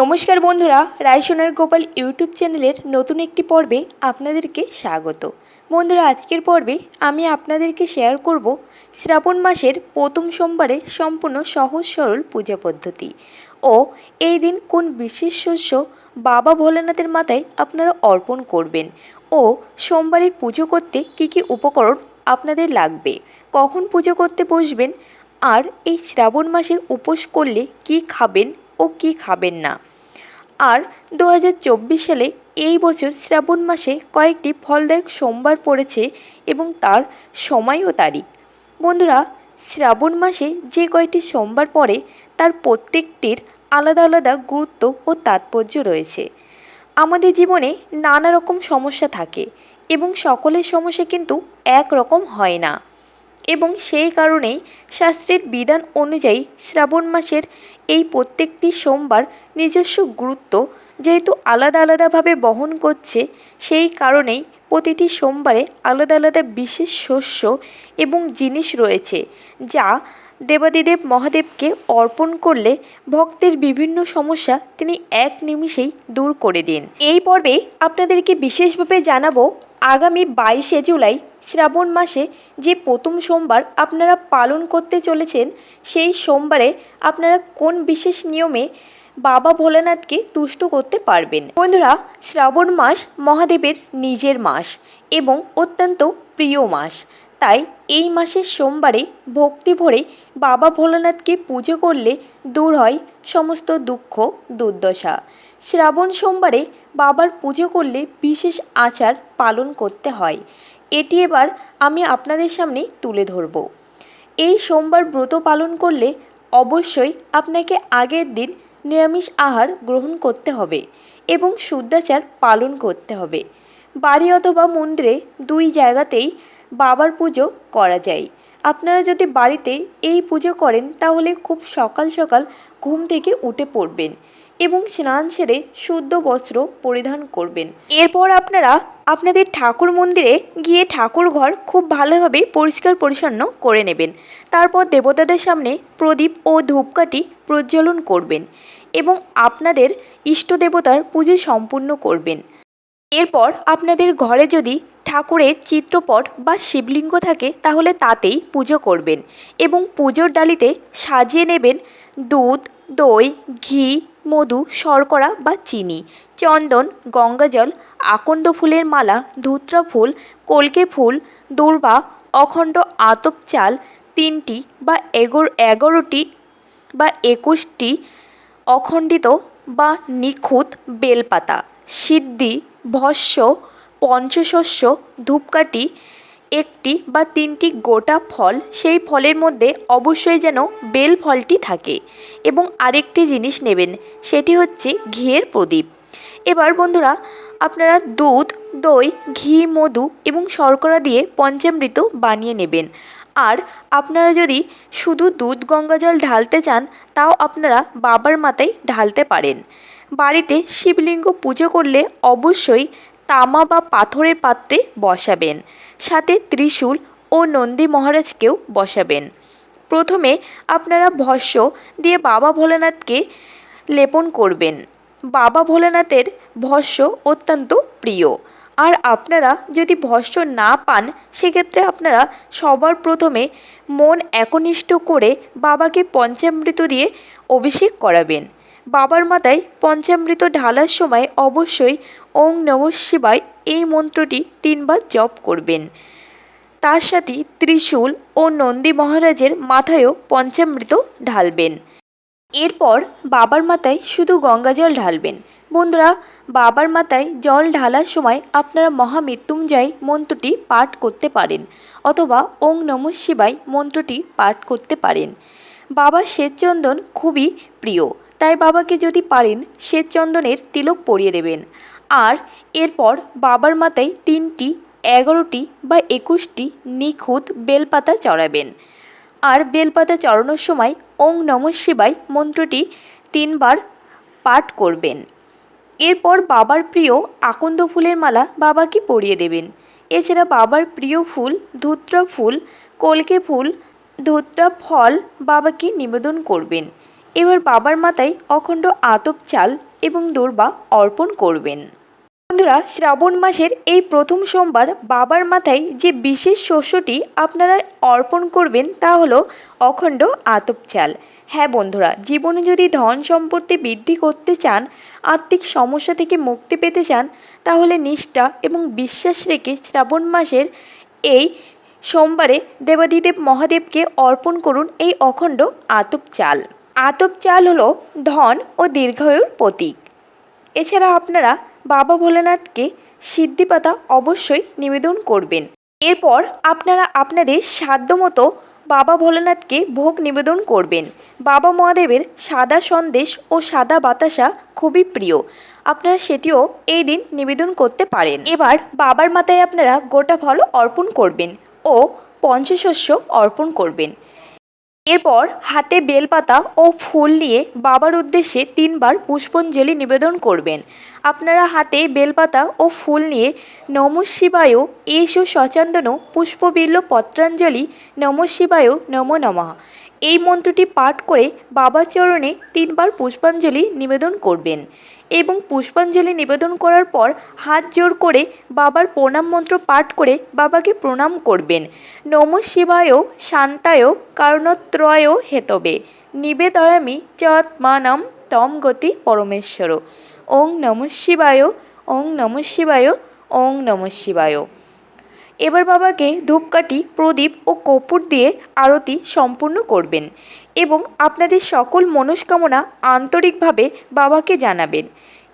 নমস্কার বন্ধুরা রায়সোনার গোপাল ইউটিউব চ্যানেলের নতুন একটি পর্বে আপনাদেরকে স্বাগত। বন্ধুরা, আজকের পর্বে আমি আপনাদেরকে শেয়ার করব শ্রাবণ মাসের প্রথম সোমবারে সম্পূর্ণ সহজ সরল পূজা পদ্ধতি ও এই দিন কোন বিশেষ শস্য বাবা ভোলেনাথের মাথায় আপনারা অর্পণ করবেন ও সোমবারের পুজো করতে কী কী উপকরণ আপনাদের লাগবে, কখন পুজো করতে বসবেন, আর এই শ্রাবণ মাসের উপোস করলে কি খাবেন ও কি খাবেন না। আর দু হাজার চব্বিশ সালে এই বছর শ্রাবণ মাসে কয়েকটি ফলদায়ক সোমবার পড়েছে এবং তার সময় ও তারিখ। বন্ধুরা, শ্রাবণ মাসে যে কয়টি সোমবার পড়ে, তার প্রত্যেকটির আলাদা আলাদা গুরুত্ব ও তাৎপর্য রয়েছে। আমাদের জীবনে নানা রকম সমস্যা থাকে এবং সকলের সমস্যা কিন্তু একরকম হয় না। এবং সেই কারণেই শাস্ত্রের বিধান অনুযায়ী শ্রাবণ মাসের এই প্রত্যেকটি সোমবার নিজস্ব গুরুত্ব যেহেতু আলাদা আলাদাভাবে বহন করছে, সেই কারণেই প্রতিটি সোমবারে আলাদা আলাদা বিশেষ শস্য এবং জিনিস রয়েছে, যা দেবাদিদেব মহাদেবকে অর্পণ করলে ভক্তের বিভিন্ন সমস্যা তিনি এক নিমিষেই দূর করে দিন। এই পর্বে আপনাদেরকে বিশেষভাবে জানাব, আগামী বাইশে জুলাই শ্রাবণ মাসে যে প্রথম সোমবার আপনারা পালন করতে চলেছেন, সেই সোমবারে আপনারা কোন বিশেষ নিয়মে বাবা ভোলানাথকে তুষ্ট করতে পারবেন? বন্ধুরা, শ্রাবণ মাস মহাদেবের নিজের মাস এবং অত্যন্ত প্রিয় মাস। তাই এই মাসের সোমবারে ভক্তি ভরে বাবা ভোলানাথকে পুজো করলে দূর হয় সমস্ত দুঃখ, দুর্দশা। শ্রাবণ সোমবারে বাবার পুজো করলে বিশেষ আচার পালন করতে হয়। এটি এবার আমি আপনাদের সামনে তুলে ধরব। এই সোমবার ব্রত পালন করলে অবশ্যই আপনাকে আগের দিন নিরামিষ আহার গ্রহণ করতে হবে এবং শুদ্ধাচার পালন করতে হবে। বাড়ি অথবা মন্দিরে দুই জায়গাতেই বাবার পুজো করা যায়। আপনারা যদি বাড়িতে এই পুজো করেন, তাহলে খুব সকাল সকাল ঘুম থেকে উঠে পড়বেন এবং স্নান সেরে শুদ্ধ বস্ত্র পরিধান করবেন। এরপর আপনারা আপনাদের ঠাকুর মন্দিরে গিয়ে ঠাকুর ঘর খুব ভালোভাবে পরিষ্কার পরিচ্ছন্ন করে নেবেন। তারপর দেবতাদের সামনে প্রদীপ ও ধূপকাঠি প্রজ্বলন করবেন এবং আপনাদের ইষ্ট দেবতার পুজো সম্পূর্ণ করবেন। এরপর আপনাদের ঘরে যদি ঠাকুরের চিত্রপট বা শিবলিঙ্গ থাকে, তাহলে তাতেই পুজো করবেন এবং পুজোর ডালিতে সাজিয়ে নেবেন দুধ, দই, ঘি, মধু, শর্করা বা চিনি, চন্দন, গঙ্গাজল, আকন্দ ফুলের মালা, ধূত্রা ফুল, কলকে ফুল, দূর্বা, অখণ্ড আতপ চাল, তিনটি বা এগোর এগারোটি বা একুশটি অখণ্ডিত বা নিখুঁত বেলপাতা, সিদ্ধি ভস্য, পঞ্চশস্য, ধূপকাঠি একটি বা তিনটি গোটা ফল, সেই ফলের মধ্যে অবশ্যই যেন বেল ফলটি থাকে এবং আরেকটি জিনিস নেবেন, সেটি হচ্ছে ঘিয়ের প্রদীপ। এবার বন্ধুরা, আপনারা দুধ, দই, ঘি, মধু এবং শর্করা দিয়ে পঞ্চামৃত বানিয়ে নেবেন। আর আপনারা যদি শুধু দুধ গঙ্গা জল ঢালতে চান, তাও আপনারা বাবার মাথায় ঢালতে পারেন। বাড়িতে শিবলিঙ্গ পুজো করলে অবশ্যই তামা বা পাথরের পাত্রে বসাবেন। সাথে ত্রিশূল ও নন্দী মহারাজকেও বসাবেন। প্রথমে আপনারা ভস্য দিয়ে বাবা ভোলানাথকে লেপন করবেন। বাবা ভোলানাথের ভস্য অত্যন্ত প্রিয়। আর আপনারা যদি ভস্য না পান, সেক্ষেত্রে আপনারা সবার প্রথমে মন একনিষ্ঠ করে বাবাকে পঞ্চামৃত দিয়ে অভিষেক করাবেন। বাবার মাথায় পঞ্চামৃত ঢালার সময় অবশ্যই ওং নম শিবায় এই মন্ত্রটি তিনবার জপ করবেন। তার সাথে ত্রিশূল ও নন্দী মহারাজের মাথায়ও পঞ্চামৃত ঢালবেন। এরপর বাবার মাথায় শুধু গঙ্গা জল ঢালবেন। বন্ধুরা, বাবার মাথায় জল ঢালার সময় আপনারা মহামৃত্যুঞ্জয় মন্ত্রটি পাঠ করতে পারেন অথবা ওং নম শিবায় মন্ত্রটি পাঠ করতে পারেন। বাবার শ্বেতচন্দন খুবই প্রিয়। তাই বাবাকে যদি পারেন শ্বেতচন্দনের তিলক পরিয়ে দেবেন। আর এরপর বাবার মাথায় তিনটি, এগারোটি বা একুশটি নিখুঁত বেলপাতা চড়াবেন। আর বেলপাতা চড়ানোর সময় ওং নম শিবায় মন্ত্রটি তিনবার পাঠ করবেন। এরপর বাবার প্রিয় আকন্দ ফুলের মালা বাবাকে পরিয়ে দেবেন। এছাড়া বাবার প্রিয় ফুল ধুত্রা ফুল, কলকে ফুল, ধুত্রা ফল বাবাকে নিবেদন করবেন। এবার বাবার মাথায় অখণ্ড আতপ চাল এবং দূর্বা অর্পণ করবেন। বন্ধুরা, শ্রাবণ মাসের এই প্রথম সোমবার বাবার মাথায় যে বিশেষ শস্যটি আপনারা অর্পণ করবেন তা হলো অখণ্ড আতপ চাল। হ্যাঁ বন্ধুরা, জীবনে যদি ধন সম্পত্তি বৃদ্ধি করতে চান, আর্থিক সমস্যা থেকে মুক্তি পেতে চান, তাহলে নিষ্ঠা এবং বিশ্বাস রেখে শ্রাবণ মাসের এই সোমবারে দেবাদিদেব মহাদেবকে অর্পণ করুন এই অখণ্ড আতপ চাল। আতপ চাল হলো ধন ও দীর্ঘায়ুর প্রতীক। এছাড়া আপনারা বাবা ভোলানাথকে সিদ্ধিপাতা অবশ্যই নিবেদন করবেন। এরপর আপনারা আপনাদের সাধ্যমতো বাবা ভোলানাথকে ভোগ নিবেদন করবেন। বাবা মহাদেবের সাদা সন্দেশ ও সাদা বাতাসা খুবই প্রিয়। আপনারা সেটিও এই দিন নিবেদন করতে পারেন। এবার বাবার মাথায় আপনারা গোটা ফল অর্পণ করবেন ও পঞ্চশস্য অর্পণ করবেন। এরপর হাতে বেলপাতা ও ফুল নিয়ে বাবার উদ্দেশ্যে তিনবার পুষ্পঞ্জলি নিবেদন করবেন। আপনারা হাতে বেলপাতা ও ফুল নিয়ে নম শিবায় এসো সচন্দন পুষ্পবিল্ল পত্রাঞ্জলি, নম শিবায় নম নমঃ। এই মন্ত্রটি পাঠ করে বাবার চরণে তিনবার পুষ্পাঞ্জলি নিবেদন করবেন এবং পুষ্পাঞ্জলি নিবেদন করার পর হাত জোর করে বাবার প্রণাম মন্ত্র পাঠ করে বাবাকে প্রণাম করবেন। নম শিবায় শান্তায় কারণত্রয় হেতবে। নিবেদয়ামি চৎমানম তম গতি পরমেশ্বর। ওং নম শিবায়, ওং নম শিবায়, ওং নম শিবায়। এবার বাবাকে ধূপকাঠি, প্রদীপ ও কর্পূর দিয়ে আরতি সম্পূর্ণ করবেন এবং আপনাদের সকল মনস্কামনা আন্তরিকভাবে বাবাকে জানাবেন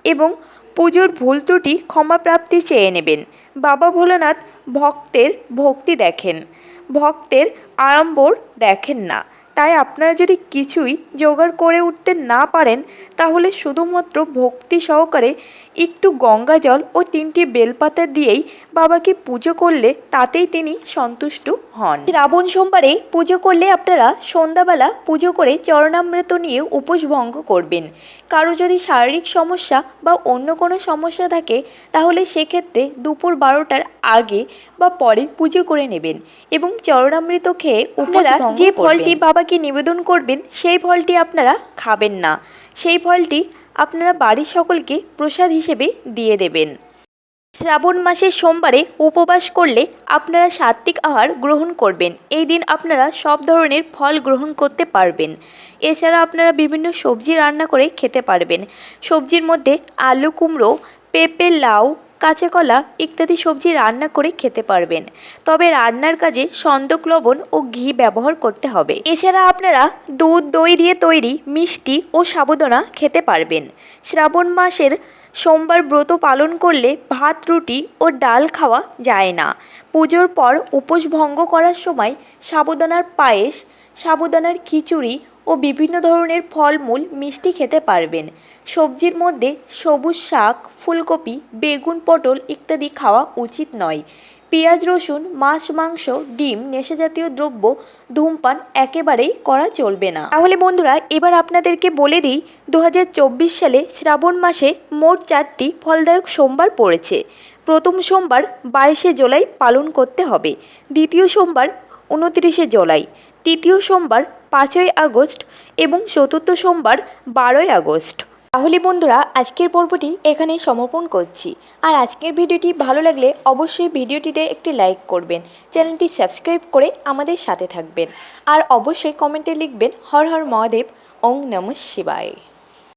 এবং পুজোর ভুল ত্রুটি ক্ষমাপ্রাপ্তি চেয়ে নেবেন। বাবা ভোলানাথ ভক্তের ভক্তি দেখেন। ভক্তের আড়ম্বর দেখেন না। তাই আপনারা যদি কিছুই জোগাড় করে উঠতে না পারেন, তাহলে শুধুমাত্র ভক্তি সহকারে একটু গঙ্গা জল ও তিনটি বেলপাতা দিয়েই বাবাকে পুজো করলে তাতেই তিনি সন্তুষ্ট হন। শ্রাবণ সোমবারে পুজো করলে আপনারা সন্ধ্যাবেলা পুজো করে চরণামৃত নিয়ে উপোস ভঙ্গ করবেন। কারও যদি শারীরিক সমস্যা বা অন্য কোনো সমস্যা থাকে তাহলে সেক্ষেত্রে দুপুর বারোটার আগে বা পরে পুজো করে নেবেন এবং চরণামৃত খেয়ে আপনারা যে ফলটি বাবাকে নিবেদন করবেন সেই ফলটি আপনারা খাবেন না। সেই ফলটি আপনারা বাড়ির সকলকে প্রসাদ হিসেবে দিয়ে দেবেন। শ্রাবণ মাসের সোমবারে উপবাস করলে আপনারা সাত্ত্বিক আহার গ্রহণ করবেন। এই দিন আপনারা সব ধরনের ফল গ্রহণ করতে পারবেন। এছাড়া আপনারা বিভিন্ন সবজি রান্না করে খেতে পারবেন। সবজির মধ্যে আলু কুমড়ো, পেঁপে, লাউ, কাঁচা কলা ইত্যাদি সবজি রান্না করে খেতে পারবেন। তবে রান্নার কাজে সন্দক লবণ ও ঘি ব্যবহার করতে হবে। এছাড়া আপনারা দুধ, দই দিয়ে তৈরি মিষ্টি ও সাবুদানা খেতে পারবেন। শ্রাবণ মাসের সোমবার ব্রত পালন করলে ভাত, রুটি ও ডাল খাওয়া যায় না। পুজোর পর উপোস ভঙ্গ করার সময় সাবুদানার পায়েস, সাবুদানার খিচুড়ি ও বিভিন্ন ধরনের ফলমূল মিষ্টি খেতে পারবেন। সবজির মধ্যে সবুজ শাক, ফুলকপি, বেগুন, পটল ইত্যাদি খাওয়া উচিত নয়। পেঁয়াজ, রসুন, মাছ, মাংস, ডিম, নেশাজাতীয় দ্রব্য, ধূমপান একেবারেই করা চলবে না। তাহলে বন্ধুরা, এবার আপনাদেরকে বলে দিই দু হাজার চব্বিশ সালে শ্রাবণ মাসে মোট চারটি ফলদায়ক সোমবার পড়েছে। প্রথম সোমবার বাইশে জুলাই পালন করতে হবে, দ্বিতীয় সোমবার উনত্রিশে জুলাই, তৃতীয় সোমবার পাঁচই আগস্ট এবং চতুর্থ সোমবার বারোই আগস্ট। তাহলে বন্ধুরা, আজকের পর্বটি এখানেই সমর্পণ করছি। আর আজকের ভিডিওটি ভালো লাগলে অবশ্যই ভিডিওটিতে একটি লাইক করবেন, চ্যানেলটি সাবস্ক্রাইব করে আমাদের সাথে থাকবেন। আর অবশ্যই কমেন্টে লিখবেন, হর হর মহাদেব, ওং নম শিবায়।